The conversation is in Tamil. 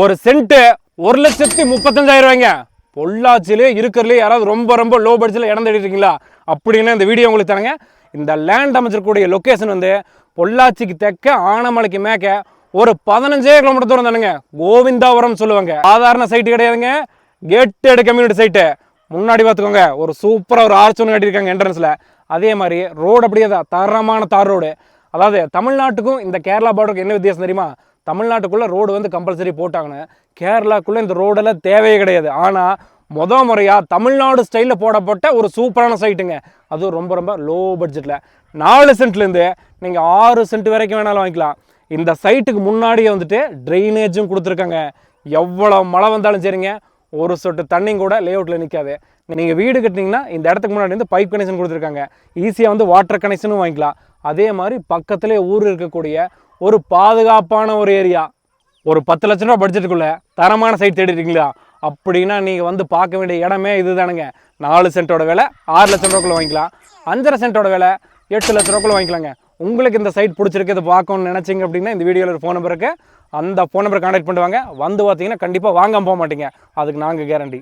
ஒரு சென்ட்டு ஒரு லட்சத்தி முப்பத்தஞ்சாயிரம் ரூபாய்ங்க. பொள்ளாச்சியிலே இருக்கிறதுலே யாராவது ரொம்ப ரொம்ப லோ பட்ஜெட்டில் இடம் இருக்கீங்களா? அப்படின்னு இந்த வீடியோ உங்களுக்கு தரேங்க. இந்த லேண்ட் அமைச்சிருக்கக்கூடிய லொக்கேஷன் வந்து பொள்ளாச்சிக்கு தெற்க ஆனமலைக்கு மேக்க ஒரு பதினஞ்சே கிலோமீட்டர் தூரம் தானுங்க. கோவிந்தாபுரம் சொல்லுவாங்க. சாதாரண சைட்டு கிடையாதுங்க. கேட்டட் கம்யூனிட்டி சைட்டு முன்னாடி பார்த்துக்கோங்க ஒரு சூப்பராக ஒரு ஆர்ச் ஒன்று கட்டியிருக்காங்க என்ட்ரன்ஸில் அதே மாதிரி ரோடு அப்படியே தான் தரமான தார் ரோடு அதாவது தமிழ்நாட்டுக்கும் இந்த கேரளா பார்டருக்கும் என்ன வித்தியாசம் தெரியுமா? தமிழ்நாட்டுக்குள்ளே ரோடு வந்து கம்பல்சரி போட்டாங்கன்னு. கேரளாக்குள்ளே இந்த ரோடெல்லாம் தேவையே கிடையாது. ஆனால் முத முறையாக தமிழ்நாடு ஸ்டைலில் போடப்பட்ட ஒரு சூப்பரான சைட்டுங்க அதுவும் ரொம்ப ரொம்ப லோ பட்ஜெட்டில் நாலு சென்ட்லேருந்து நீங்கள் ஆறு சென்ட் வரைக்கும் வேணாலும் வாங்கிக்கலாம். இந்த சைட்டுக்கு முன்னாடியே வந்துட்டு ட்ரைனேஜும் கொடுத்துருக்காங்க. எவ்வளோ மழை வந்தாலும் சரிங்க. ஒரு சொட்டு தண்ணியும் கூட லேஅவுட்டில் நிற்காது நீங்கள் வீடு கட்டினீங்கன்னா இந்த இடத்துக்கு முன்னாடி வந்து பைப் கனெக்ஷன் கொடுத்துருக்காங்க. ஈஸியாக வந்து வாட்டர் கனெக்ஷனும் வாங்கிக்கலாம். அதே மாதிரி பக்கத்துலேயே ஊர் இருக்கக்கூடிய ஒரு பாதுகாப்பான ஒரு ஏரியா ஒரு பத்து லட்ச ரூபா பட்ஜெட்டுக்குள்ள தரமான சைட் தேடிட்டீங்களா அப்படின்னா நீங்கள் வந்து பார்க்க வேண்டிய இடமே இதுதானுங்க. நாலு சென்ட்டோட விலை ஆறு லட்சம் ரூபாக்குள்ள வாங்கிக்கலாம். அஞ்சரை சென்ட்டோட விலை எட்டு லட்ச ரூபாக்குள்ள வாங்கிக்கலாங்க. உங்களுக்கு இந்த சைட் பிடிச்சிருக்கு இதை பார்க்கணும்னு நினச்சிங்க அப்படின்னா இந்த வீடியோவில் ஒரு ஃபோன் நம்பருக்கு அந்த ஃபோன் நம்பரை கான்டாக்ட் பண்ணுவாங்க வந்து பார்த்தீங்கன்னா கண்டிப்பாக வாங்க போக மாட்டீங்க. அதுக்கு நாங்கள் கேரண்டி